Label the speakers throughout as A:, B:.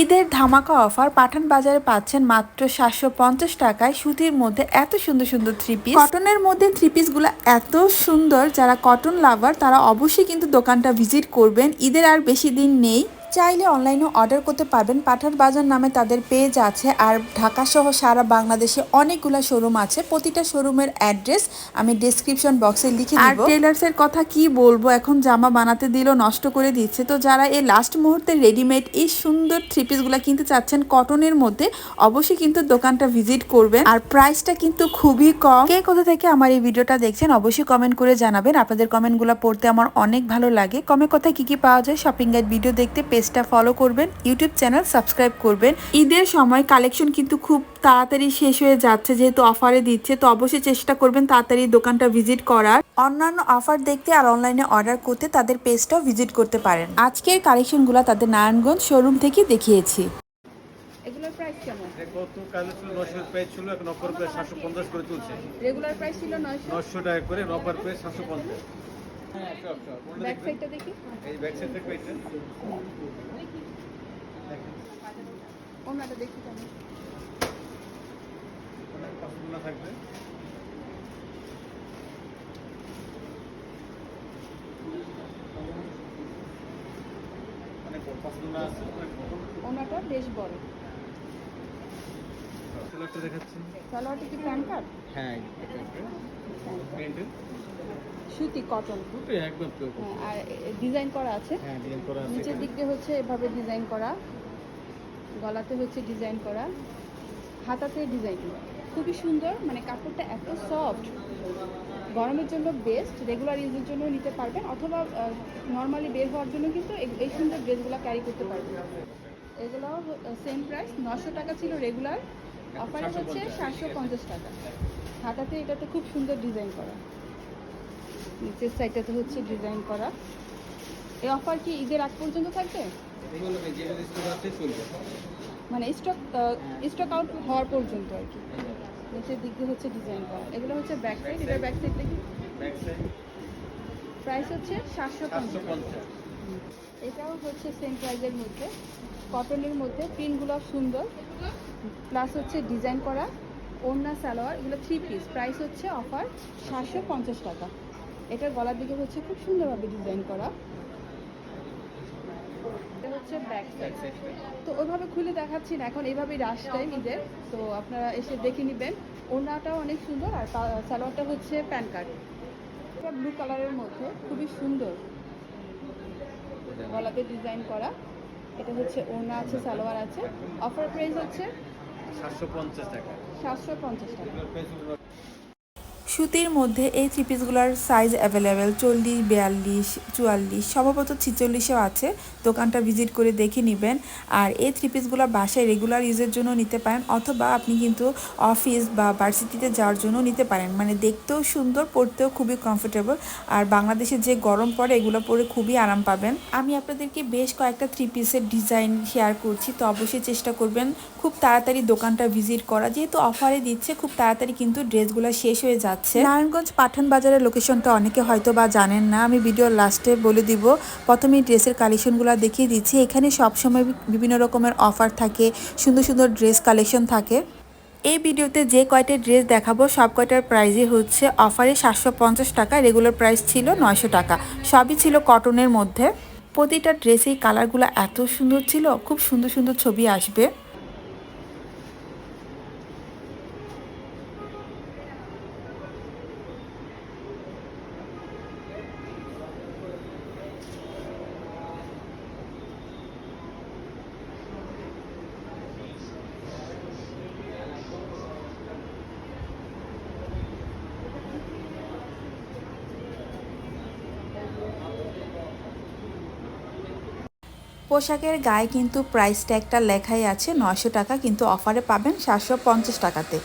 A: ঈদের ধামাকা অফার পাঠান বাজারে পাচ্ছেন মাত্র সাতশো পঞ্চাশ টাকায়। সুতির মধ্যে এত সুন্দর সুন্দর থ্রি পিস কটনের মধ্যে থ্রি পিসগুলো এত সুন্দর, যারা কটন লাভার তারা অবশ্যই কিন্তু দোকানটা ভিজিট করবেন। ঈদের আর বেশি দিন নেই। চাইলে অনলাইনে অর্ডার করতে পারবেন। পাঠার বাজার নামে তাদের পেজ আছে আর ঢাকা সহ সারা বাংলাদেশে অনেকগুলো শোরুম আছে। প্রতিটা শোরুমের অ্যাড্রেস আমি ডেসক্রিপশন বক্সে লিখে আর টেলার্সের কথা কি বলব? এখন জামা বানাতে দিলেও নষ্ট করে দিচ্ছে। তো যারা এই লাস্ট মুহূর্তে রেডিমেড এই সুন্দর থ্রি পিসগুলো কিনতে চাচ্ছেন কটনের মধ্যে অবশ্যই কিন্তু দোকানটা ভিজিট করবেন। আর প্রাইসটা কিন্তু খুবই কম। কে কোথা থেকে আমার এই ভিডিওটা দেখছেন অবশ্যই কমেন্ট করে জানাবেন। আপনাদের কমেন্টগুলো পড়তে আমার অনেক ভালো লাগে। কমে কোথায় কি কি পাওয়া যায় শপিং গাইড ভিডিও দেখতে পেজটা ফলো করবেন ইউটিউব চ্যানেল সাবস্ক্রাইব করবেন। ঈদের সময় কালেকশন কিন্তু খুব তাড়াতাড়ি শেষ হয়ে যাচ্ছে যেহেতু অফারে দিচ্ছে তো অবশ্যই চেষ্টা করবেন তাড়াতাড়ি দোকানটা ভিজিট করার। অন্যান্য অফার দেখতে আর অনলাইনে অর্ডার করতে তাদের পেজটাও ভিজিট করতে পারেন। আজকের কালেকশনগুলো তাদের নারায়ণগঞ্জ শোরুম থেকে দেখিয়েছি।
B: এগুলোর প্রাইস কেমন?
C: গত ছিল নশো প্রাইস ছিল এখন অফার প্রাইস সাতশো পঞ্চাশ করে তুলছে।
B: রেগুলার প্রাইস ছিল নয়শো
C: নশো টাকা করে অফার প্রাইস সাতশো পঞ্চাশ। হ্যাঁ সব সব কোনটা
B: ব্যাক সাইডটা দেখি।
C: এই ব্যাক সাইড থেকে পাইছেন
B: ওনাটা দেখি কেমন
C: থাকবে
B: ওনাটা বেশ বড়
C: কালারটা দেখাচ্ছি
B: সালোয়ারটা কি প্যান কার্ড
C: হ্যাঁ প্রিন্টেড
B: সুতি কটন
C: একদম
B: আর ডিজাইন করা আছে।
C: হ্যাঁ ডিজাইন করা আছে
B: নিচের দিক দিয়ে হচ্ছে এভাবে ডিজাইন করা। গলাতে হচ্ছে ডিজাইন করা হাতাতে ডিজাইন খুবই সুন্দর মানে কাপড়টা এত সফট গরমের জন্য বেস্ট রেগুলার ইউজের জন্য নিতে পারবেন অথবা নর্মালি বের হওয়ার জন্য কিন্তু এই- এই সুন্দর ড্রেসগুলো ক্যারি করতে পারবেন। এগুলো সেম প্রাইস নশো টাকা ছিল রেগুলার অফারে হচ্ছে সাতশো পঞ্চাশ টাকা। হাতাতে এটাতে খুব সুন্দর ডিজাইন করা। নিচের সাইডটাতে হচ্ছে ডিজাইন করা। এই অফার কি ঈদের আগ পর্যন্ত থাকবে? মানে স্টক স্টক আউট হওয়ার পর্যন্ত আর কি। নিচের দিক দিয়ে হচ্ছে ডিজাইন করা। এগুলো হচ্ছে ব্যাক সাইড এটার ব্যাক সাইড দেখি। প্রাইস হচ্ছে সাতশো পঞ্চাশ। এটাও হচ্ছে সেম প্রাইজের মধ্যে। কটনের মধ্যে প্রিন্টগুলো সুন্দর। প্লাস হচ্ছে ডিজাইন করা, ওড়না, সালোয়ার, এগুলো থ্রি পিস প্রাইস হচ্ছে অফার সাতশো পঞ্চাশ টাকা। এটার গলার দিকে হচ্ছে খুব সুন্দরভাবে ডিজাইন করা। এটা হচ্ছে ব্যাক সাইড তো ওইভাবে খুলে দেখাচ্ছি না এখন এইভাবেই রাশ টাইম ঈদের তো আপনারা এসে দেখে নেবেন। ওড়নাটাও অনেক সুন্দর আর সালোয়ারটা হচ্ছে প্যান কার্ড এটা ব্লু কালারের মধ্যে খুবই সুন্দর। গলাতে ডিজাইন করা। এটা হচ্ছে ওড়না আছে সালোয়ার আছে। অফার প্রাইস হচ্ছে
C: সাতশো পঞ্চাশ টাকা।
B: সাতশো পঞ্চাশ টাকা।
A: সুতির মধ্যে এই থ্রি পিসগুলোর সাইজ অ্যাভেলেবেল চল্লিশ, বিয়াল্লিশ, চুয়াল্লিশ, সম্ভবত ছিচল্লিশেও আছে। দোকানটা ভিজিট করে দেখে নেবেন। আর এই থ্রি পিসগুলো বাসায় রেগুলার ইউজের জন্য নিতে পারেন, অথবা আপনি কিন্তু অফিস বা ভার্সিটিতে যাওয়ার জন্য নিতে পারেন। মানে দেখতেও সুন্দর, পরতেও খুবই কমফোর্টেবল আর বাংলাদেশে যে গরম পড়ে, এগুলো পরে খুবই আরাম পাবেন। আমি আপনাদেরকে বেশ কয়েকটা থ্রি পিসের ডিজাইন শেয়ার করছি, তো অবশ্যই চেষ্টা করবেন খুব তাড়াতাড়ি দোকানটা ভিজিট করা। যেহেতু অফারে দিচ্ছে, খুব তাড়াতাড়ি কিন্তু ড্রেসগুলো শেষ হয়ে যাচ্ছে। নারায়ণগঞ্জ পাঠান বাজারের লোকেশনটা অনেকে হয়তো বা জানেন না। আমি ভিডিওর লাস্টে বলে দিব। প্রথমে ড্রেসের কালেকশনগুলো দেখিয়ে দিচ্ছি। এখানে সবসময় বিভিন্ন রকমের অফার থাকে, সুন্দর সুন্দর ড্রেস কালেকশন থাকে। এই ভিডিওতে যে কয়টা ড্রেস দেখাবো, সব কয়টার প্রাইসই হচ্ছে অফারে সাতশো পঞ্চাশ টাকা রেগুলার প্রাইস ছিল নয়শো টাকা। সবই ছিল কটনের মধ্যে। প্রতিটা ড্রেসেই কালারগুলো এত সুন্দর ছিল, খুব সুন্দর সুন্দর ছবি আসবে। পোশাকের গায়ে কিন্তু প্রাইস ট্যাগটা লেখাই আছে, নয়শো টাকা কিন্তু অফারে পাবেন সাতশো পঞ্চাশ টাকাতে।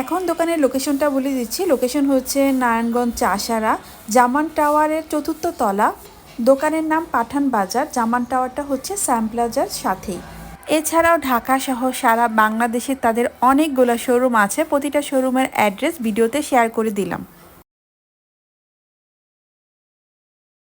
A: এখন দোকানের লোকেশনটা বলে দিচ্ছি। লোকেশন হচ্ছে নারায়ণগঞ্জ চাষারা, জামান টাওয়ারের চতুর্থ তলা। দোকানের নাম পাঠান বাজার, জামান টাওয়ারটা হচ্ছে স্যাম প্লাজার সাথেই। এছাড়াও ঢাকা সহ সারা বাংলাদেশে তাদের অনেকগুলো শোরুম আছে। প্রতিটা শোরুমের অ্যাড্রেস ভিডিওতে শেয়ার করে দিলাম।